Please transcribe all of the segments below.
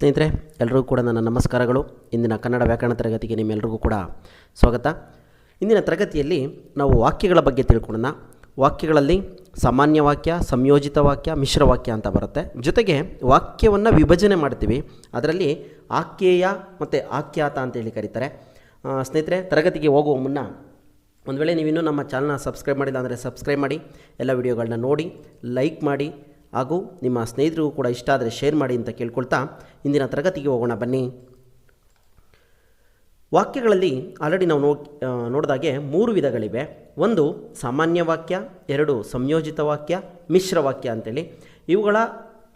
ಸ್ನೇಹಿತರೆ, ಎಲ್ರಿಗೂ ಕೂಡ ನನ್ನ ನಮಸ್ಕಾರಗಳು. ಇಂದಿನ ಕನ್ನಡ ವ್ಯಾಕರಣ ತರಗತಿಗೆ ನಿಮ್ಮೆಲ್ಲರಿಗೂ ಕೂಡ ಸ್ವಾಗತ. ಇಂದಿನ ತರಗತಿಯಲ್ಲಿ ನಾವು ವಾಕ್ಯಗಳ ಬಗ್ಗೆ ತಿಳ್ಕೊಳ್ಳೋಣ. ವಾಕ್ಯಗಳಲ್ಲಿ ಸಾಮಾನ್ಯ ವಾಕ್ಯ, ಸಂಯೋಜಿತ ವಾಕ್ಯ, ಮಿಶ್ರ ವಾಕ್ಯ ಅಂತ ಬರುತ್ತೆ. ಜೊತೆಗೆ ವಾಕ್ಯವನ್ನು ವಿಭಜನೆ ಮಾಡ್ತೀವಿ. ಅದರಲ್ಲಿ ಆಕ್ಯೇಯ ಮತ್ತು ಆಖ್ಯಾತ ಅಂತೇಳಿ ಕರೀತಾರೆ. ಸ್ನೇಹಿತರೆ, ತರಗತಿಗೆ ಹೋಗುವ ಮುನ್ನ ಒಂದು ವೇಳೆ ನೀವಿನ್ನೂ ನಮ್ಮ ಚಾನಲ್ನ ಸಬ್ಸ್ಕ್ರೈಬ್ ಮಾಡಿಲ್ಲ ಅಂದರೆ ಸಬ್ಸ್ಕ್ರೈಬ್ ಮಾಡಿ. ಎಲ್ಲ ವಿಡಿಯೋಗಳನ್ನ ನೋಡಿ, ಲೈಕ್ ಮಾಡಿ ಹಾಗೂ ನಿಮ್ಮ ಸ್ನೇಹಿತರಿಗೂ ಕೂಡ ಇಷ್ಟ ಆದರೆ ಶೇರ್ ಮಾಡಿ ಅಂತ ಕೇಳ್ಕೊಳ್ತಾ ಇಂದಿನ ತರಗತಿಗೆ ಹೋಗೋಣ ಬನ್ನಿ. ವಾಕ್ಯಗಳಲ್ಲಿ ಆಲ್ರೆಡಿ ನಾವು ನೋ ನೋಡಿದಾಗೆ ಮೂರು ವಿಧಗಳಿವೆ. ಒಂದು ಸಾಮಾನ್ಯ ವಾಕ್ಯ, ಎರಡು ಸಂಯೋಜಿತ ವಾಕ್ಯ, ಮಿಶ್ರ ವಾಕ್ಯ ಅಂತೇಳಿ. ಇವುಗಳ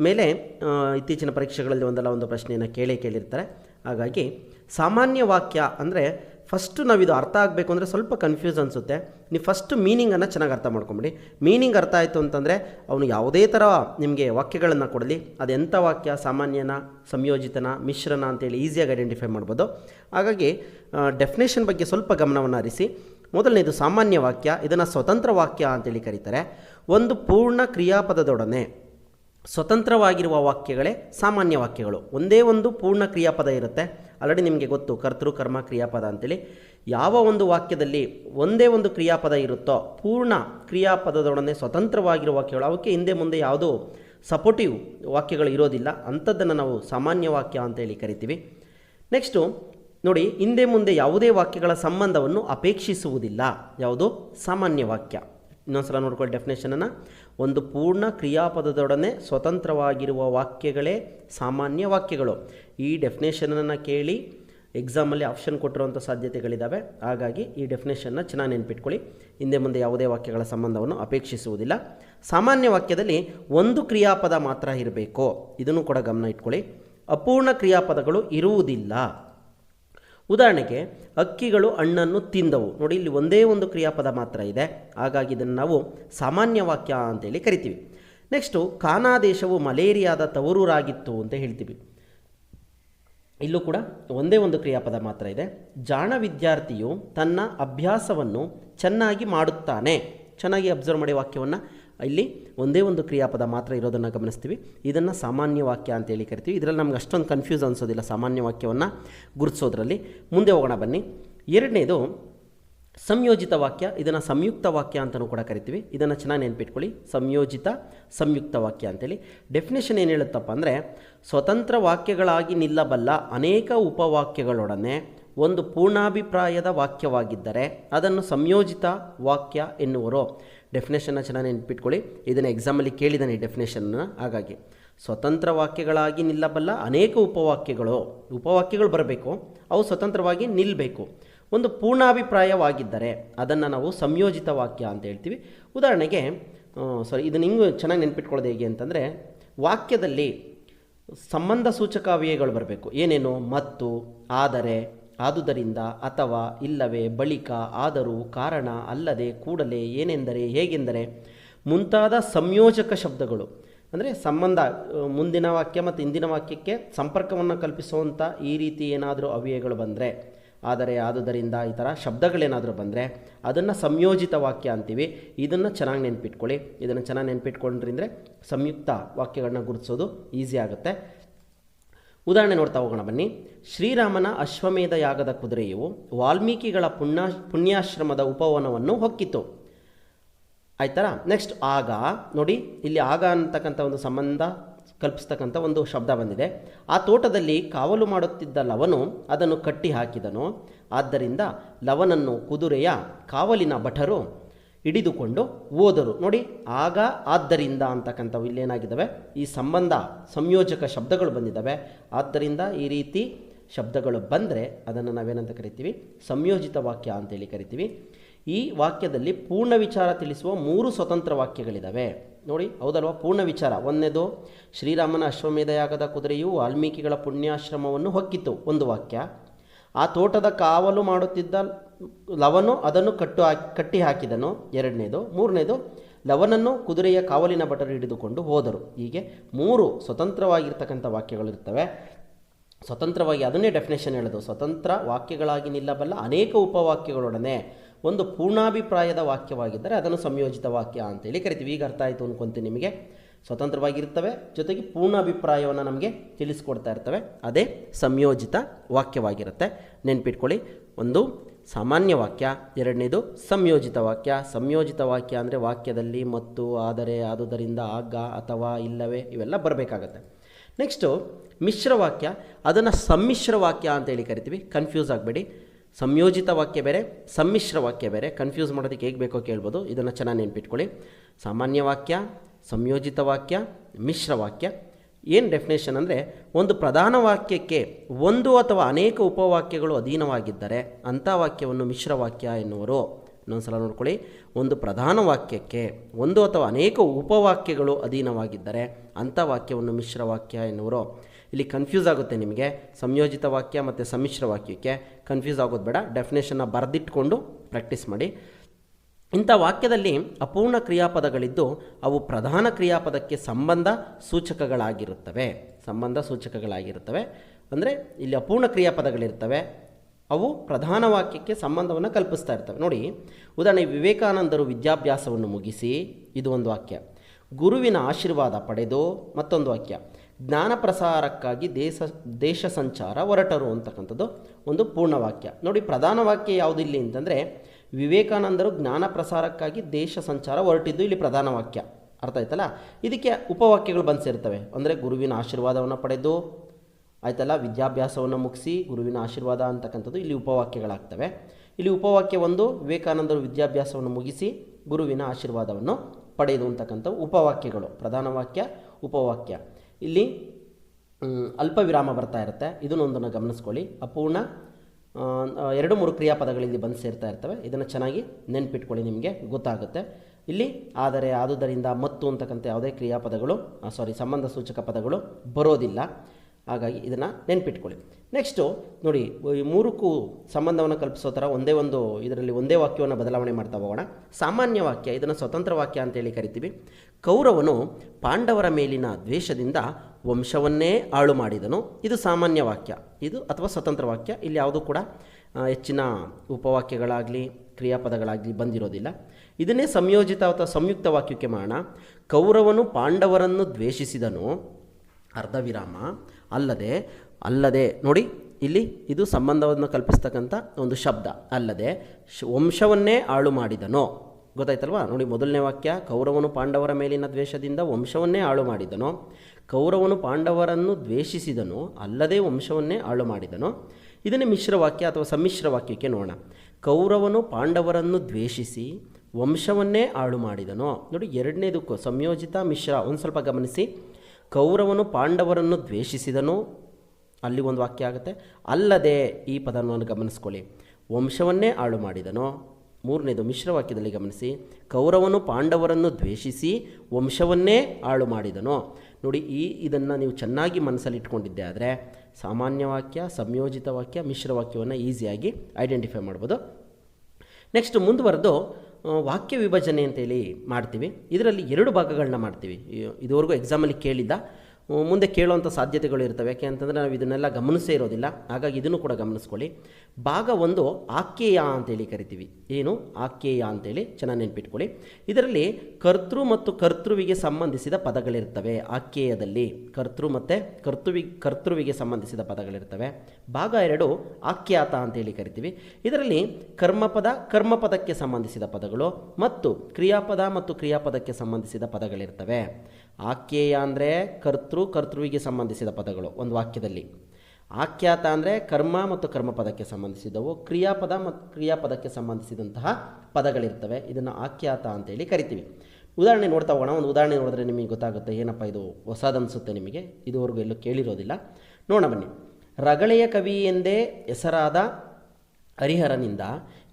ಮೇಲೆ ಇತ್ತೀಚಿನ ಪರೀಕ್ಷೆಗಳಲ್ಲಿ ಒಂದಲ್ಲ ಒಂದು ಪ್ರಶ್ನೆಯನ್ನು ಕೇಳಿ ಕೇಳಿರ್ತಾರೆ. ಹಾಗಾಗಿ ಸಾಮಾನ್ಯ ವಾಕ್ಯ ಅಂದರೆ ಫಸ್ಟು ನಾವಿದು ಅರ್ಥ ಆಗಬೇಕು ಅಂದರೆ ಸ್ವಲ್ಪ ಕನ್ಫ್ಯೂಸ್ ಅನಿಸುತ್ತೆ. ನೀವು ಫಸ್ಟ್ ಮೀನಿಂಗನ್ನು ಚೆನ್ನಾಗಿ ಅರ್ಥ ಮಾಡ್ಕೊಂಬಿಡಿ. ಮೀನಿಂಗ್ ಅರ್ಥ ಆಯಿತು ಅಂತಂದರೆ ಅವನು ಯಾವುದೇ ಥರ ನಿಮಗೆ ವಾಕ್ಯಗಳನ್ನು ಕೊಡಲಿ, ಅದು ಎಂಥ ವಾಕ್ಯ, ಸಾಮಾನ್ಯನ, ಸಂಯೋಜಿತನ, ಮಿಶ್ರನ ಅಂತೇಳಿ ಈಸಿಯಾಗಿ ಐಡೆಂಟಿಫೈ ಮಾಡ್ಬೋದು. ಹಾಗಾಗಿ ಡೆಫಿನೇಷನ್ ಬಗ್ಗೆ ಸ್ವಲ್ಪ ಗಮನವನ್ನು ಹರಿಸಿ. ಮೊದಲನೇದು ಸಾಮಾನ್ಯ ವಾಕ್ಯ, ಇದನ್ನು ಸ್ವತಂತ್ರ ವಾಕ್ಯ ಅಂತೇಳಿ ಕರೀತಾರೆ. ಒಂದು ಪೂರ್ಣ ಕ್ರಿಯಾಪದದೊಡನೆ ಸ್ವತಂತ್ರವಾಗಿರುವ ವಾಕ್ಯಗಳೇ ಸಾಮಾನ್ಯ ವಾಕ್ಯಗಳು. ಒಂದೇ ಒಂದು ಪೂರ್ಣ ಕ್ರಿಯಾಪದ ಇರುತ್ತೆ. ಆಲ್ರೆಡಿ ನಿಮಗೆ ಗೊತ್ತು, ಕರ್ತೃ, ಕರ್ಮ, ಕ್ರಿಯಾಪದ ಅಂತೇಳಿ. ಯಾವ ಒಂದು ವಾಕ್ಯದಲ್ಲಿ ಒಂದೇ ಒಂದು ಕ್ರಿಯಾಪದ ಇರುತ್ತೋ, ಪೂರ್ಣ ಕ್ರಿಯಾಪದದೊಡನೆ ಸ್ವತಂತ್ರವಾಗಿರುವ ವಾಕ್ಯಗಳು, ಅವಕ್ಕೆ ಹಿಂದೆ ಮುಂದೆ ಯಾವುದು ಸಪೋರ್ಟಿವ್ ವಾಕ್ಯಗಳು ಇರೋದಿಲ್ಲ. ಅಂಥದ್ದನ್ನು ನಾವು ಸಾಮಾನ್ಯ ವಾಕ್ಯ ಅಂತೇಳಿ ಕರಿತೀವಿ. ನೆಕ್ಸ್ಟು ನೋಡಿ, ಹಿಂದೆ ಮುಂದೆ ಯಾವುದೇ ವಾಕ್ಯಗಳ ಸಂಬಂಧವನ್ನು ಅಪೇಕ್ಷಿಸುವುದಿಲ್ಲ. ಯಾವುದು? ಸಾಮಾನ್ಯ ವಾಕ್ಯ. ಇನ್ನೊಂದ್ಸಲ ನೋಡ್ಕೊಳ್ಳಿ ಡೆಫಿನೇಷನನ್ನು ಒಂದು ಪೂರ್ಣ ಕ್ರಿಯಾಪದದೊಡನೆ ಸ್ವತಂತ್ರವಾಗಿರುವ ವಾಕ್ಯಗಳೇ ಸಾಮಾನ್ಯ ವಾಕ್ಯಗಳು. ಈ ಡೆಫಿನೇಷನನ್ನು ಕೇಳಿ ಎಕ್ಸಾಮಲ್ಲಿ ಆಪ್ಷನ್ ಕೊಟ್ಟಿರುವಂಥ ಸಾಧ್ಯತೆಗಳಿದ್ದಾವೆ ಹಾಗಾಗಿ ಈ ಡೆಫಿನೇಷನ್ನ ಚೆನ್ನಾಗಿ ನೆನ್ಪಿಟ್ಕೊಳ್ಳಿ. ಹಿಂದೆ ಮುಂದೆ ಯಾವುದೇ ವಾಕ್ಯಗಳ ಸಂಬಂಧವನ್ನು ಅಪೇಕ್ಷಿಸುವುದಿಲ್ಲ. ಸಾಮಾನ್ಯ ವಾಕ್ಯದಲ್ಲಿ ಒಂದು ಕ್ರಿಯಾಪದ ಮಾತ್ರ ಇರಬೇಕು. ಇದನ್ನು ಕೂಡ ಗಮನ ಇಟ್ಕೊಳ್ಳಿ. ಅಪೂರ್ಣ ಕ್ರಿಯಾಪದಗಳು ಇರುವುದಿಲ್ಲ. ಉದಾಹರಣೆಗೆ, ಅಕ್ಕಿಗಳು ಹಣ್ಣನ್ನು ತಿಂದವು. ನೋಡಿ, ಇಲ್ಲಿ ಒಂದೇ ಒಂದು ಕ್ರಿಯಾಪದ ಮಾತ್ರ ಇದೆ. ಹಾಗಾಗಿ ಇದನ್ನು ನಾವು ಸಾಮಾನ್ಯ ವಾಕ್ಯ ಅಂತೇಳಿ ಕರಿತೀವಿ. ನೆಕ್ಸ್ಟು ಕಾನಾದೇಶವು ಮಲೇರಿಯಾದ ತವರೂರಾಗಿತ್ತು ಅಂತ ಹೇಳ್ತೀವಿ. ಇಲ್ಲೂ ಕೂಡ ಒಂದೇ ಒಂದು ಕ್ರಿಯಾಪದ ಮಾತ್ರ ಇದೆ. ಜಾಣ ವಿದ್ಯಾರ್ಥಿಯು ತನ್ನ ಅಭ್ಯಾಸವನ್ನು ಚೆನ್ನಾಗಿ ಮಾಡುತ್ತಾನೆ. ಚೆನ್ನಾಗಿ ಅಬ್ಸರ್ವ್ ಮಾಡಿ ವಾಕ್ಯವನ್ನು. ಇಲ್ಲಿ ಒಂದೇ ಒಂದು ಕ್ರಿಯಾಪದ ಮಾತ್ರ ಇರೋದನ್ನು ಗಮನಿಸ್ತೀವಿ. ಇದನ್ನು ಸಾಮಾನ್ಯ ವಾಕ್ಯ ಅಂತೇಳಿ ಕರಿತೀವಿ. ಇದರಲ್ಲಿ ನಮ್ಗೆ ಅಷ್ಟೊಂದು ಕನ್ಫ್ಯೂಸ್ ಅನಿಸೋದಿಲ್ಲ ಸಾಮಾನ್ಯ ವಾಕ್ಯವನ್ನು ಗುರುತಿಸೋದ್ರಲ್ಲಿ. ಮುಂದೆ ಹೋಗೋಣ ಬನ್ನಿ. ಎರಡನೇದು ಸಂಯೋಜಿತ ವಾಕ್ಯ, ಇದನ್ನು ಸಂಯುಕ್ತ ವಾಕ್ಯ ಅಂತಲೂ ಕೂಡ ಕರಿತೀವಿ. ಇದನ್ನು ಚೆನ್ನಾಗಿ ನೆನ್ಪಿಟ್ಕೊಳ್ಳಿ. ಸಂಯೋಜಿತ, ಸಂಯುಕ್ತ ವಾಕ್ಯ ಅಂತೇಳಿ. ಡೆಫಿನೇಷನ್ ಏನು ಹೇಳುತ್ತಪ್ಪ ಅಂದರೆ, ಸ್ವತಂತ್ರ ವಾಕ್ಯಗಳಾಗಿ ನಿಲ್ಲಬಲ್ಲ ಅನೇಕ ಉಪವಾಕ್ಯಗಳೊಡನೆ ಒಂದು ಪೂರ್ಣಾಭಿಪ್ರಾಯದ ವಾಕ್ಯವಾಗಿದ್ದರೆ ಅದನ್ನು ಸಂಯೋಜಿತ ವಾಕ್ಯ ಎನ್ನುವರು. ಡೆಫಿನೇಷನ್ನ ಚೆನ್ನಾಗಿ ನೆನ್ಪಿಟ್ಕೊಳ್ಳಿ. ಇದನ್ನು ಎಕ್ಸಾಮಲ್ಲಿ ಕೇಳಿದ್ದಾನೆ ಡೆಫಿನೇಷನ್ನ ಹಾಗಾಗಿ, ಸ್ವತಂತ್ರ ವಾಕ್ಯಗಳಾಗಿ ನಿಲ್ಲಬಲ್ಲ ಅನೇಕ ಉಪವಾಕ್ಯಗಳು ಉಪವಾಕ್ಯಗಳು ಬರಬೇಕು, ಅವು ಸ್ವತಂತ್ರವಾಗಿ ನಿಲ್ಲಬೇಕು ಒಂದು ಪೂರ್ಣಾಭಿಪ್ರಾಯವಾಗಿದ್ದರೆ ಅದನ್ನು ನಾವು ಸಂಯೋಜಿತ ವಾಕ್ಯ ಅಂತ ಹೇಳ್ತೀವಿ. ಉದಾಹರಣೆಗೆ ಸಾರಿ ಇದನ್ನು ಹಿಂಗೆ ಚೆನ್ನಾಗಿ ನೆನ್ಪಿಟ್ಕೊಳ್ಳೋದು ಹೇಗೆ ಅಂತಂದರೆ, ವಾಕ್ಯದಲ್ಲಿ ಸಂಬಂಧ ಸೂಚಕ ಅವ್ಯಯಗಳು ಬರಬೇಕು. ಏನೇನು? ಮತ್ತು, ಆದರೆ ಆದುದರಿಂದ ಅಥವಾ ಇಲ್ಲವೇ ಬಳಿಕ ಆದರೂ ಕಾರಣ ಅಲ್ಲದೆ ಕೂಡಲೇ ಏನೆಂದರೆ ಹೇಗೆಂದರೆ ಮುಂತಾದ ಸಂಯೋಜಕ ಶಬ್ದಗಳು. ಅಂದರೆ ಸಂಬಂಧ, ಮುಂದಿನ ವಾಕ್ಯ ಮತ್ತು ಇಂದಿನ ವಾಕ್ಯಕ್ಕೆ ಸಂಪರ್ಕವನ್ನು ಕಲ್ಪಿಸುವಂಥ ಈ ರೀತಿ ಏನಾದರೂ ಅವ್ಯಯಗಳು ಬಂದರೆ, ಆದರೆ ಆದುದರಿಂದ ಈ ಥರ ಶಬ್ದಗಳೇನಾದರೂ ಬಂದರೆ, ಅದನ್ನು ಸಂಯೋಜಿತ ವಾಕ್ಯ ಅಂತೀವಿ. ಇದನ್ನು ಚೆನ್ನಾಗಿ ನೆನ್ಪಿಟ್ಕೊಳ್ಳಿ. ಇದನ್ನು ಚೆನ್ನಾಗಿ ನೆನ್ಪಿಟ್ಕೊಂಡ್ರಿಂದರೆ ಸಂಯುಕ್ತ ವಾಕ್ಯಗಳನ್ನ ಗುರುತಿಸೋದು ಈಸಿ ಆಗುತ್ತೆ. ಉದಾಹರಣೆ ನೋಡ್ತಾ ಹೋಗೋಣ, ಬನ್ನಿ. ಶ್ರೀರಾಮನ ಅಶ್ವಮೇಧ ಯಾಗದ ಕುದುರೆಯು ವಾಲ್ಮೀಕಿಗಳ ಪುಣ್ಯ, ಪುಣ್ಯಾಶ್ರಮದ ಉಪವನವನ್ನು ಹೊಕ್ಕಿತು. ಆಯ್ತಾ ನೆಕ್ಸ್ಟ್ ಆಗ. ನೋಡಿ, ಇಲ್ಲಿ ಆಗ ಅಂತಕ್ಕಂಥ ಒಂದು ಸಂಬಂಧ ಕಲ್ಪಿಸ್ತಕ್ಕಂಥ ಒಂದು ಶಬ್ದ ಬಂದಿದೆ. ಆ ತೋಟದಲ್ಲಿ ಕಾವಲು ಮಾಡುತ್ತಿದ್ದ ಲವನು ಅದನ್ನು ಕಟ್ಟಿ ಹಾಕಿದನು ಆದ್ದರಿಂದ ಲವನನ್ನು ಕುದುರೆಯ ಕಾವಲಿನ ಭಟರು ಹಿಡಿದುಕೊಂಡು ಓದರು ನೋಡಿ, ಆಗ ಆದ್ದರಿಂದ ಅಂತಕ್ಕಂಥವು ಇಲ್ಲೇನಾಗಿದ್ದಾವೆ? ಈ ಸಂಬಂಧ ಸಂಯೋಜಕ ಶಬ್ದಗಳು ಬಂದಿದ್ದಾವೆ. ಆದ್ದರಿಂದ ಈ ರೀತಿ ಶಬ್ದಗಳು ಬಂದರೆ ಅದನ್ನು ನಾವೇನಂತ ಕರಿತೀವಿ? ಸಂಯೋಜಿತ ವಾಕ್ಯ ಅಂತೇಳಿ ಕರಿತೀವಿ. ಈ ವಾಕ್ಯದಲ್ಲಿ ಪೂರ್ಣ ವಿಚಾರ ತಿಳಿಸುವ ಮೂರು ಸ್ವತಂತ್ರ ವಾಕ್ಯಗಳಿದ್ದಾವೆ ನೋಡಿ, ಹೌದಲ್ವಾ? ಪೂರ್ಣ ವಿಚಾರ. ಒಂದನೇದು, ಶ್ರೀರಾಮನ ಅಶ್ವಮೇಧ ಯಾಗದ ಕುದುರೆಯು ವಾಲ್ಮೀಕಿಗಳ ಪುಣ್ಯಾಶ್ರಮವನ್ನು ಹೊಕ್ಕಿತು. ಒಂದು ವಾಕ್ಯ. ಆ ತೋಟದ ಕಾವಲು ಮಾಡುತ್ತಿದ್ದ ಲವನು ಅದನ್ನು ಕಟ್ಟು ಕಟ್ಟಿ ಹಾಕಿದನು. ಎರಡನೇದು. ಮೂರನೇದು, ಲವನನ್ನು ಕುದುರೆಯ ಕಾವಲಿನ ಭಟರು ಹಿಡಿದುಕೊಂಡು ಹೋದರು. ಹೀಗೆ ಮೂರು ಸ್ವತಂತ್ರವಾಗಿರ್ತಕ್ಕಂಥ ವಾಕ್ಯಗಳಿರ್ತವೆ ಸ್ವತಂತ್ರವಾಗಿ ಅದನ್ನೇ ಡೆಫಿನೇಷನ್ ಹೇಳೋದು. ಸ್ವತಂತ್ರ ವಾಕ್ಯಗಳಾಗಿ ನಿಲ್ಲಬಲ್ಲ ಅನೇಕ ಉಪವಾಕ್ಯಗಳೊಡನೆ ಒಂದು ಪೂರ್ಣಾಭಿಪ್ರಾಯದ ವಾಕ್ಯವಾಗಿದ್ದರೆ ಅದನ್ನು ಸಂಯೋಜಿತ ವಾಕ್ಯ ಅಂತೇಳಿ ಕರಿತೀವಿ. ಈಗ ಅರ್ಥ ಆಯಿತು ಅನ್ಕೊಂತೀನಿ ನಿಮಗೆ. ಸ್ವತಂತ್ರವಾಗಿರ್ತವೆ, ಜೊತೆಗೆ ಪೂರ್ಣ ಅಭಿಪ್ರಾಯವನ್ನು ನಮಗೆ ತಿಳಿಸ್ಕೊಡ್ತಾ ಇರ್ತವೆ. ಅದೇ ಸಂಯೋಜಿತ ವಾಕ್ಯವಾಗಿರುತ್ತೆ. ನೆನ್ಪಿಟ್ಕೊಳ್ಳಿ. ಒಂದು ಸಾಮಾನ್ಯ ವಾಕ್ಯ, ಎರಡನೇದು ಸಂಯೋಜಿತ ವಾಕ್ಯ. ಸಂಯೋಜಿತ ವಾಕ್ಯ ಅಂದರೆ ವಾಕ್ಯದಲ್ಲಿ ಮತ್ತು, ಆದರೆ, ಆದುದರಿಂದ ಆಗ ಅಥವಾ ಇಲ್ಲವೇ ಇವೆಲ್ಲ ಬರಬೇಕಾಗತ್ತೆ. ನೆಕ್ಸ್ಟು ಮಿಶ್ರ ವಾಕ್ಯ. ಅದನ್ನು ಸಮ್ಮಿಶ್ರ ವಾಕ್ಯ ಅಂತೇಳಿ ಕರಿತೀವಿ. ಕನ್ಫ್ಯೂಸ್ ಆಗಬೇಡಿ. ಸಂಯೋಜಿತ ವಾಕ್ಯ ಬೇರೆ, ಸಮ್ಮಿಶ್ರ ವಾಕ್ಯ ಬೇರೆ. ಕನ್ಫ್ಯೂಸ್ ಮಾಡೋದಕ್ಕೆ ಹೇಗೆ ಬೇಕೋ ಕೇಳ್ಬೋದು. ಇದನ್ನು ಚೆನ್ನಾಗಿ ನೆನ್ಪಿಟ್ಕೊಳ್ಳಿ. ಸಾಮಾನ್ಯ ವಾಕ್ಯ, ಸಂಯೋಜಿತ ವಾಕ್ಯ, ಮಿಶ್ರ ವಾಕ್ಯ. ಏನು ಡೆಫಿನೇಷನ್ ಅಂದರೆ ಒಂದು ಪ್ರಧಾನ ವಾಕ್ಯಕ್ಕೆ ಒಂದು ಅಥವಾ ಅನೇಕ ಉಪವಾಕ್ಯಗಳು ಅಧೀನವಾಗಿದ್ದರೆ ಅಂಥ ವಾಕ್ಯವನ್ನು ಮಿಶ್ರ ವಾಕ್ಯ ಎನ್ನುವರು. ಇನ್ನೊಂದು ಸಲ ನೋಡ್ಕೊಳ್ಳಿ. ಒಂದು ಪ್ರಧಾನ ವಾಕ್ಯಕ್ಕೆ ಒಂದು ಅಥವಾ ಅನೇಕ ಉಪವಾಕ್ಯಗಳು ಅಧೀನವಾಗಿದ್ದರೆ ಅಂಥ ವಾಕ್ಯವನ್ನು ಮಿಶ್ರ ವಾಕ್ಯ ಎನ್ನುವರು. ಇಲ್ಲಿ ಕನ್ಫ್ಯೂಸ್ ಆಗುತ್ತೆ ನಿಮಗೆ. ಸಂಯೋಜಿತ ವಾಕ್ಯ ಮತ್ತು ಸಮ್ಮಿಶ್ರ ವಾಕ್ಯಕ್ಕೆ ಕನ್ಫ್ಯೂಸ್ ಆಗೋದು ಬೇಡ. ಡೆಫಿನೇಷನ್ನ ಬರೆದಿಟ್ಕೊಂಡು ಪ್ರಾಕ್ಟೀಸ್ ಮಾಡಿ. ಇಂಥ ವಾಕ್ಯದಲ್ಲಿ ಅಪೂರ್ಣ ಕ್ರಿಯಾಪದಗಳಿದ್ದು ಅವು ಪ್ರಧಾನ ಕ್ರಿಯಾಪದಕ್ಕೆ ಸಂಬಂಧ ಸೂಚಕಗಳಾಗಿರುತ್ತವೆ. ಸಂಬಂಧ ಸೂಚಕಗಳಾಗಿರುತ್ತವೆ. ಅಂದರೆ ಇಲ್ಲಿ ಅಪೂರ್ಣ ಕ್ರಿಯಾಪದಗಳಿರ್ತವೆ. ಅವು ಪ್ರಧಾನ ವಾಕ್ಯಕ್ಕೆ ಸಂಬಂಧವನ್ನು ಕಲ್ಪಿಸ್ತಾ ಇರ್ತವೆ. ನೋಡಿ, ಉದಾಹರಣೆ, ವಿವೇಕಾನಂದರು ವಿದ್ಯಾಭ್ಯಾಸವನ್ನು ಮುಗಿಸಿ, ಇದು ಒಂದು ವಾಕ್ಯ. ಗುರುವಿನ ಆಶೀರ್ವಾದ ಪಡೆದು, ಮತ್ತೊಂದು ವಾಕ್ಯ. ಜ್ಞಾನ ಪ್ರಸಾರಕ್ಕಾಗಿ ದೇಶ ದೇಶ ಸಂಚಾರ ಹೊರಟರು ಅಂತಕ್ಕಂಥದ್ದು ಒಂದು ಪೂರ್ಣ ವಾಕ್ಯ. ನೋಡಿ, ಪ್ರಧಾನ ವಾಕ್ಯ ಯಾವುದಿಲ್ಲ ಅಂತಂದರೆ ವಿವೇಕಾನಂದರು ಜ್ಞಾನ ಪ್ರಸಾರಕ್ಕಾಗಿ ದೇಶ ಸಂಚಾರ ಹೊರಟಿದ್ದು ಇಲ್ಲಿ ಪ್ರಧಾನ ವಾಕ್ಯ. ಅರ್ಥ ಆಯ್ತಲ್ಲ? ಇದಕ್ಕೆ ಉಪವಾಕ್ಯಗಳು ಬಂದು ಸೇರ್ತವೆ ಅಂದರೆ ಗುರುವಿನ ಆಶೀರ್ವಾದವನ್ನು ಪಡೆದು, ಆಯ್ತಲ್ಲ? ವಿದ್ಯಾಭ್ಯಾಸವನ್ನು ಮುಗಿಸಿ ಗುರುವಿನ ಆಶೀರ್ವಾದ ಅಂತಕ್ಕಂಥದ್ದು ಇಲ್ಲಿ ಉಪವಾಕ್ಯಗಳಾಗ್ತವೆ. ಇಲ್ಲಿ ಉಪವಾಕ್ಯ ಒಂದು, ವಿವೇಕಾನಂದರು ವಿದ್ಯಾಭ್ಯಾಸವನ್ನು ಮುಗಿಸಿ ಗುರುವಿನ ಆಶೀರ್ವಾದವನ್ನು ಪಡೆದು ಅಂತಕ್ಕಂಥ ಉಪವಾಕ್ಯಗಳು. ಪ್ರಧಾನ ವಾಕ್ಯ, ಉಪವಾಕ್ಯ. ಇಲ್ಲಿ ಅಲ್ಪ ವಿರಾಮ ಬರ್ತಾ ಇರುತ್ತೆ. ಇದನ್ನೊಂದನ್ನು ಗಮನಿಸ್ಕೊಳ್ಳಿ. ಅಪೂರ್ಣ ಎರಡು ಮೂರು ಕ್ರಿಯಾಪದಗಳಿಲ್ಲಿ ಬಂದು ಸೇರ್ತಾ ಇರ್ತವೆ. ಇದನ್ನು ಚೆನ್ನಾಗಿ ನೆನ್ಪಿಟ್ಕೊಳ್ಳಿ, ನಿಮಗೆ ಗೊತ್ತಾಗುತ್ತೆ. ಇಲ್ಲಿ ಆದರೆ ಆದುದರಿಂದ ಮತ್ತು ಅಂತಕ್ಕಂಥ ಯಾವುದೇ ಕ್ರಿಯಾಪದಗಳು ಸಾರಿ ಸಂಬಂಧ ಸೂಚಕ ಪದಗಳು ಬರೋದಿಲ್ಲ. ಹಾಗಾಗಿ ಇದನ್ನು ನೆನ್ಪಿಟ್ಕೊಳ್ಳಿ. ನೆಕ್ಸ್ಟು ನೋಡಿ, ಈ ಮೂರಕ್ಕೂ ಸಂಬಂಧವನ್ನು ಕಲ್ಪಿಸೋ ಥರ ಒಂದೇ ಒಂದು ಇದರಲ್ಲಿ ಒಂದೇ ವಾಕ್ಯವನ್ನು ಬದಲಾವಣೆ ಮಾಡ್ತಾ ಹೋಗೋಣ. ಸಾಮಾನ್ಯ ವಾಕ್ಯ, ಇದನ್ನು ಸ್ವತಂತ್ರ ವಾಕ್ಯ ಅಂತೇಳಿ ಕರಿತೀವಿ. ಕೌರವನು ಪಾಂಡವರ ಮೇಲಿನ ದ್ವೇಷದಿಂದ ವಂಶವನ್ನೇ ಆಳು ಮಾಡಿದನು. ಇದು ಸಾಮಾನ್ಯ ವಾಕ್ಯ. ಇದು ಅಥವಾ ಸ್ವತಂತ್ರ ವಾಕ್ಯ. ಇಲ್ಲಿ ಯಾವುದೂ ಕೂಡ ಹೆಚ್ಚಿನ ಉಪವಾಕ್ಯಗಳಾಗಲಿ, ಕ್ರಿಯಾಪದಗಳಾಗಲಿ ಬಂದಿರೋದಿಲ್ಲ. ಇದನ್ನೇ ಸಂಯೋಜಿತ ಅಥವಾ ಸಂಯುಕ್ತ ವಾಕ್ಯಕ್ಕೆ ಮಾಡೋಣ. ಕೌರವನು ಪಾಂಡವರನ್ನು ದ್ವೇಷಿಸಿದನು. ಅರ್ಧ ವಿರಾಮ ಅಲ್ಲದೆ ಅಲ್ಲದೆ, ನೋಡಿ, ಇಲ್ಲಿ ಇದು ಸಂಬಂಧವನ್ನು ಕಲ್ಪಿಸ್ತಕ್ಕಂಥ ಒಂದು ಶಬ್ದ, ಅಲ್ಲದೆ ವಂಶವನ್ನೇ ಆಳು ಮಾಡಿದನೋ, ಗೊತ್ತಾಯ್ತಲ್ವಾ? ನೋಡಿ, ಮೊದಲನೇ ವಾಕ್ಯ, ಕೌರವನು ಪಾಂಡವರ ಮೇಲಿನ ದ್ವೇಷದಿಂದ ವಂಶವನ್ನೇ ಆಳು ಮಾಡಿದನು, ಕೌರವನು ಪಾಂಡವರನ್ನು ದ್ವೇಷಿಸಿದನು, ಅಲ್ಲದೆ ವಂಶವನ್ನೇ ಆಳು ಮಾಡಿದನು, ಇದನ್ನೇ ಮಿಶ್ರ ವಾಕ್ಯ ಅಥವಾ ಸಮ್ಮಿಶ್ರ ವಾಕ್ಯಕ್ಕೆ ನೋಡೋಣ. ಕೌರವನು ಪಾಂಡವರನ್ನು ದ್ವೇಷಿಸಿ ವಂಶವನ್ನೇ ಆಳು ಮಾಡಿದನು, ನೋಡಿ, ಎರಡನೇದಕ್ಕೂ ಸಂಯೋಜಿತ ಮಿಶ್ರ, ಒಂದು ಸ್ವಲ್ಪ ಗಮನಿಸಿ. ಕೌರವನು ಪಾಂಡವರನ್ನು ದ್ವೇಷಿಸಿದನು. ಅಲ್ಲಿ ಒಂದು ವಾಕ್ಯ ಆಗುತ್ತೆ, ಅಲ್ಲದೆ ಈ ಪದವನ್ನು ಗಮನಿಸ್ಕೊಳ್ಳಿ. ವಂಶವನ್ನೇ ಹಾಳು ಮಾಡಿದನು. ಮೂರನೇದು, ಮಿಶ್ರ ವಾಕ್ಯದಲ್ಲಿ ಗಮನಿಸಿ, ಕೌರವನು ಪಾಂಡವರನ್ನು ದ್ವೇಷಿಸಿ ವಂಶವನ್ನೇ ಹಾಳು ಮಾಡಿದನು. ನೋಡಿ, ಈ ಇದನ್ನು ನೀವು ಚೆನ್ನಾಗಿ ಮನಸ್ಸಲ್ಲಿ ಇಟ್ಕೊಂಡಿದ್ದೆ ಆದರೆ ಸಾಮಾನ್ಯ ವಾಕ್ಯ, ಸಂಯೋಜಿತ ವಾಕ್ಯ, ಮಿಶ್ರ ವಾಕ್ಯವನ್ನು ಈಸಿಯಾಗಿ ಐಡೆಂಟಿಫೈ ಮಾಡ್ಬೋದು. ನೆಕ್ಸ್ಟ್ ಮುಂದುವರೆದು ವಾಕ್ಯ ವಿಭಜನೆ ಅಂತೇಳಿ ಮಾಡ್ತೀವಿ. ಇದರಲ್ಲಿ ಎರಡು ಭಾಗಗಳನ್ನ ಮಾಡ್ತೀವಿ. ಇದುವರೆಗೂ ಎಕ್ಸಾಮಲ್ಲಿ ಕೇಳಿದ್ದ. ಮುಂದೆ ಕೇಳುವಂಥ ಸಾಧ್ಯತೆಗಳು ಇರ್ತವೆ. ಯಾಕೆ ಅಂತಂದರೆ ನಾವು ಇದನ್ನೆಲ್ಲ ಗಮನಿಸೇ ಇರೋದಿಲ್ಲ. ಹಾಗಾಗಿ ಇದನ್ನು ಕೂಡ ಗಮನಿಸ್ಕೊಳ್ಳಿ. ಭಾಗ ಒಂದು, ಆಕ್ಯೇಯ ಅಂತೇಳಿ ಕರಿತೀವಿ. ಏನು? ಆಕ್ಯೇಯ ಅಂತೇಳಿ ಚೆನ್ನಾಗಿ ನೆನ್ಪಿಟ್ಕೊಳ್ಳಿ. ಇದರಲ್ಲಿ ಕರ್ತೃ ಮತ್ತು ಕರ್ತೃವಿಗೆ ಸಂಬಂಧಿಸಿದ ಪದಗಳಿರ್ತವೆ ಆಕೇಯದಲ್ಲಿ ಕರ್ತೃ ಮತ್ತು ಕರ್ತೃವಿ, ಕರ್ತೃವಿಗೆ ಸಂಬಂಧಿಸಿದ ಪದಗಳಿರ್ತವೆ. ಭಾಗ ಎರಡು, ಆಖ್ಯಾತ ಅಂತೇಳಿ ಕರಿತೀವಿ. ಇದರಲ್ಲಿ ಕರ್ಮಪದ, ಕರ್ಮಪದಕ್ಕೆ ಸಂಬಂಧಿಸಿದ ಪದಗಳು ಮತ್ತು ಕ್ರಿಯಾಪದ ಮತ್ತು ಕ್ರಿಯಾಪದಕ್ಕೆ ಸಂಬಂಧಿಸಿದ ಪದಗಳಿರ್ತವೆ. ಆಕೇಯ ಅಂದರೆ ಕರ್ತೃ ಕರ್ತೃವಿಗೆ ಸಂಬಂಧಿಸಿದ ಪದಗಳು ಒಂದು ವಾಕ್ಯದಲ್ಲಿ. ಆಖ್ಯಾತ ಅಂದರೆ ಕರ್ಮ ಮತ್ತು ಕರ್ಮಪದಕ್ಕೆ ಸಂಬಂಧಿಸಿದವು, ಕ್ರಿಯಾಪದ ಮತ್ತು ಕ್ರಿಯಾಪದಕ್ಕೆ ಸಂಬಂಧಿಸಿದಂತಹ ಪದಗಳಿರ್ತವೆ. ಇದನ್ನು ಆಖ್ಯಾತ ಅಂತೇಳಿ ಕರಿತೀವಿ. ಉದಾಹರಣೆ ನೋಡ್ತಾ ಹೋಗೋಣ. ಒಂದು ಉದಾಹರಣೆ ನೋಡಿದ್ರೆ ನಿಮಗೆ ಗೊತ್ತಾಗುತ್ತೆ, ಏನಪ್ಪ ಇದು ಹೊಸದನ್ಸುತ್ತೆ ನಿಮಗೆ. ಇದುವರೆಗೂ ಎಲ್ಲೂ ಕೇಳಿರೋದಿಲ್ಲ. ನೋಡೋಣ ಬನ್ನಿ. ರಗಳೆಯ ಕವಿ ಎಂದೇ ಹೆಸರಾದ ಹರಿಹರನಿಂದ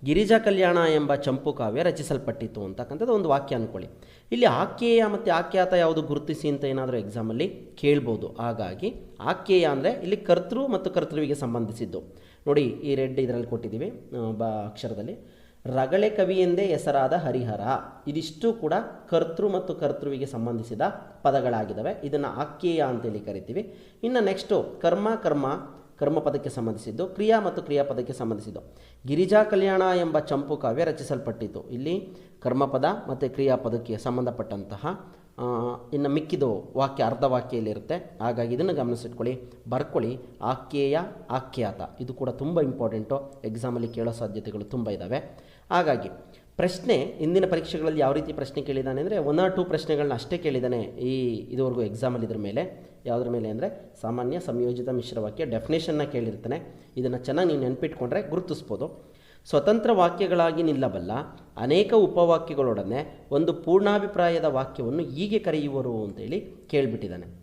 ಗಿರಿಜಾ ಕಲ್ಯಾಣ ಎಂಬ ಚಂಪು ಕಾವ್ಯ ರಚಿಸಲ್ಪಟ್ಟಿತ್ತು ಅಂತಕ್ಕಂಥದ್ದು ಒಂದು ವಾಕ್ಯ ಅಂದ್ಕೊಳ್ಳಿ ಇಲ್ಲಿ ಆಕೇಯ ಮತ್ತು ಆಖ್ಯಾತ ಯಾವುದು ಗುರುತಿಸಿ ಅಂತ ಏನಾದರೂ ಎಕ್ಸಾಮಲ್ಲಿ ಕೇಳ್ಬೋದು. ಹಾಗಾಗಿ ಆಖ್ಯೇಯ ಅಂದರೆ ಇಲ್ಲಿ ಕರ್ತೃ ಮತ್ತು ಕರ್ತೃವಿಗೆ ಸಂಬಂಧಿಸಿದ್ದು. ನೋಡಿ ಈ ರೆಡ್ ಇದರಲ್ಲಿ ಕೊಟ್ಟಿದ್ದೀವಿ ಬ ಅಕ್ಷರದಲ್ಲಿ. ರಗಳೆ ಕವಿ ಎಂದೇ ಹೆಸರಾದ ಹರಿಹರ. ಇದಿಷ್ಟು ಕೂಡ ಕರ್ತೃ ಮತ್ತು ಕರ್ತೃವಿಗೆ ಸಂಬಂಧಿಸಿದ ಪದಗಳಾಗಿದ್ದಾವೆ. ಇದನ್ನು ಆಖ್ಯೇಯ ಅಂತೇಳಿ ಕರಿತೀವಿ. ಇನ್ನು ನೆಕ್ಸ್ಟು ಕರ್ಮ ಕರ್ಮ ಕರ್ಮಪದಕ್ಕೆ ಸಂಬಂಧಿಸಿದ್ದು, ಕ್ರಿಯಾ ಮತ್ತು ಕ್ರಿಯಾಪದಕ್ಕೆ ಸಂಬಂಧಿಸಿದ್ದು. ಗಿರಿಜಾ ಕಲ್ಯಾಣ ಎಂಬ ಚಂಪು ಕಾವ್ಯ ರಚಿಸಲ್ಪಟ್ಟಿತು. ಇಲ್ಲಿ ಕರ್ಮಪದ ಮತ್ತು ಕ್ರಿಯಾಪದಕ್ಕೆ ಸಂಬಂಧಪಟ್ಟಂತಹ ಇನ್ನು ಮಿಕ್ಕಿದು ವಾಕ್ಯ ಅರ್ಧ ವಾಕ್ಯದಲ್ಲಿರುತ್ತೆ ಹಾಗಾಗಿ ಇದನ್ನು ಗಮನಿಸಿಟ್ಕೊಳ್ಳಿ. ಬರ್ಕೊಳ್ಳಿ. ಆಖ್ಯೇಯ ಆಖ್ಯಾತ. ಇದು ಕೂಡ ತುಂಬ ಇಂಪಾರ್ಟೆಂಟು. ಎಕ್ಸಾಮಲ್ಲಿ ಕೇಳೋ ಸಾಧ್ಯತೆಗಳು ತುಂಬ ಇದ್ದಾವೆ ಹಾಗಾಗಿ ಪ್ರಶ್ನೆ ಇಂದಿನ ಪರೀಕ್ಷೆಗಳಲ್ಲಿ ಯಾವ ರೀತಿ ಪ್ರಶ್ನೆ ಕೇಳಿದ್ದಾನೆ ಅಂದರೆ ಒನ್ ಆರ್ ಟೂ ಪ್ರಶ್ನೆಗಳನ್ನ ಅಷ್ಟೇ ಕೇಳಿದ್ದಾನೆ ಈ, ಇದುವರೆಗೂ ಎಕ್ಸಾಮಲ್ಲಿ ಇದ್ರ ಮೇಲೆ. ಯಾವುದ್ರ ಮೇಲೆ ಅಂದರೆ ಸಾಮಾನ್ಯ ಸಂಯೋಜಿತ ಮಿಶ್ರವಾಕ್ಯ ಡೆಫಿನೇಷನ್ನ ಕೇಳಿರ್ತಾನೆ. ಇದನ್ನು ಚೆನ್ನಾಗಿ ನೀವು ನೆನ್ಪಿಟ್ಕೊಂಡ್ರೆ ಗುರುತಿಸ್ಬೋದು. ಸ್ವತಂತ್ರ ವಾಕ್ಯಗಳಾಗಿ ನಿಲ್ಲಬಲ್ಲ ಅನೇಕ ಉಪವಾಕ್ಯಗಳೊಡನೆ ಒಂದು ಪೂರ್ಣಾಭಿಪ್ರಾಯದ ವಾಕ್ಯವನ್ನು ಹೀಗೆ ಕರೆಯುವರು ಅಂತೇಳಿ ಕೇಳಿಬಿಟ್ಟಿದ್ದಾನೆ.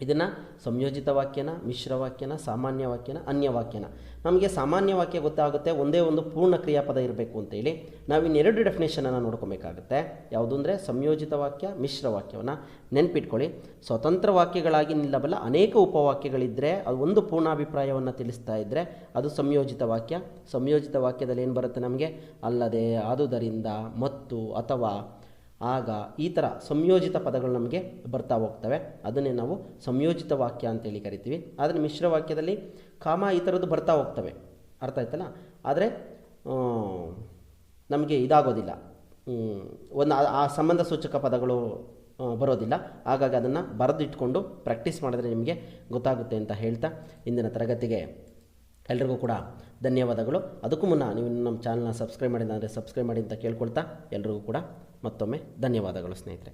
ಇದನ್ನು ಸಂಯೋಜಿತ ವಾಕ್ಯನ, ಮಿಶ್ರ ವಾಕ್ಯನ, ಸಾಮಾನ್ಯ ವಾಕ್ಯನ, ಅನ್ಯ ವಾಕ್ಯನ. ನಮಗೆ ಸಾಮಾನ್ಯ ವಾಕ್ಯ ಗೊತ್ತಾಗುತ್ತೆ, ಒಂದೇ ಒಂದು ಪೂರ್ಣ ಕ್ರಿಯಾಪದ ಇರಬೇಕು ಅಂತೇಳಿ ನಾವು ಇನ್ನೆರಡು ಡೆಫಿನೇಷನನ್ನು ನೋಡ್ಕೊಬೇಕಾಗುತ್ತೆ. ಯಾವುದು ಅಂದರೆ ಸಂಯೋಜಿತ ವಾಕ್ಯ, ಮಿಶ್ರ ವಾಕ್ಯವನ್ನು. ನೆನ್ಪಿಟ್ಕೊಳ್ಳಿ. ಸ್ವತಂತ್ರ ವಾಕ್ಯಗಳಾಗಿ ನಿಲ್ಲಬಲ್ಲ ಅನೇಕ ಉಪವಾಕ್ಯಗಳಿದ್ದರೆ ಅದು ಒಂದು ಪೂರ್ಣಾಭಿಪ್ರಾಯವನ್ನು ತಿಳಿಸ್ತಾ ಇದ್ದರೆ ಅದು ಸಂಯೋಜಿತ ವಾಕ್ಯ. ಸಂಯೋಜಿತ ವಾಕ್ಯದಲ್ಲಿ ಏನು ಬರುತ್ತೆ ನಮಗೆ? ಅಲ್ಲದೆ ಆದುದರಿಂದ, ಮತ್ತು, ಅಥವಾ ಆಗ ಈ ಥರ ಸಂಯೋಜಿತ ಪದಗಳು ನಮಗೆ ಬರ್ತಾ ಹೋಗ್ತವೆ. ಅದನ್ನೇ ನಾವು ಸಂಯೋಜಿತ ವಾಕ್ಯ ಅಂತೇಳಿ ಕರಿತೀವಿ. ಆದರೆ ಮಿಶ್ರ ವಾಕ್ಯದಲ್ಲಿ ಕಾಮ ಈ ಥರದ್ದು ಬರ್ತಾ ಹೋಗ್ತವೆ. ಅರ್ಥ ಆಯ್ತಲ್ಲ? ಆದರೆ ನಮಗೆ ಇದಾಗೋದಿಲ್ಲ. ಒಂದು ಆ- ಸಂಬಂಧ ಸೂಚಕ ಪದಗಳು ಬರೋದಿಲ್ಲ. ಹಾಗಾಗಿ ಅದನ್ನು ಬರೆದಿಟ್ಕೊಂಡು ಪ್ರಾಕ್ಟೀಸ್ ಮಾಡಿದ್ರೆ ನಿಮಗೆ ಗೊತ್ತಾಗುತ್ತೆ ಅಂತ ಹೇಳ್ತಾ ಇಂದಿನ ತರಗತಿಗೆ ಎಲ್ರಿಗೂ ಕೂಡ ಧನ್ಯವಾದಗಳು. ಅದಕ್ಕೂ ಮುನ್ನ ನೀವು ನಮ್ಮ ಚಾನಲ್ನ ಸಬ್ಸ್ಕ್ರೈಬ್ ಮಾಡಿಲ್ಲ ಸಬ್ಸ್ಕ್ರೈಬ್ ಮಾಡಿ ಅಂತ ಕೇಳ್ಕೊಳ್ತಾ ಎಲ್ರಿಗೂ ಕೂಡ ಮತ್ತೊಮ್ಮೆ ಧನ್ಯವಾದಗಳು ಸ್ನೇಹಿತರೆ.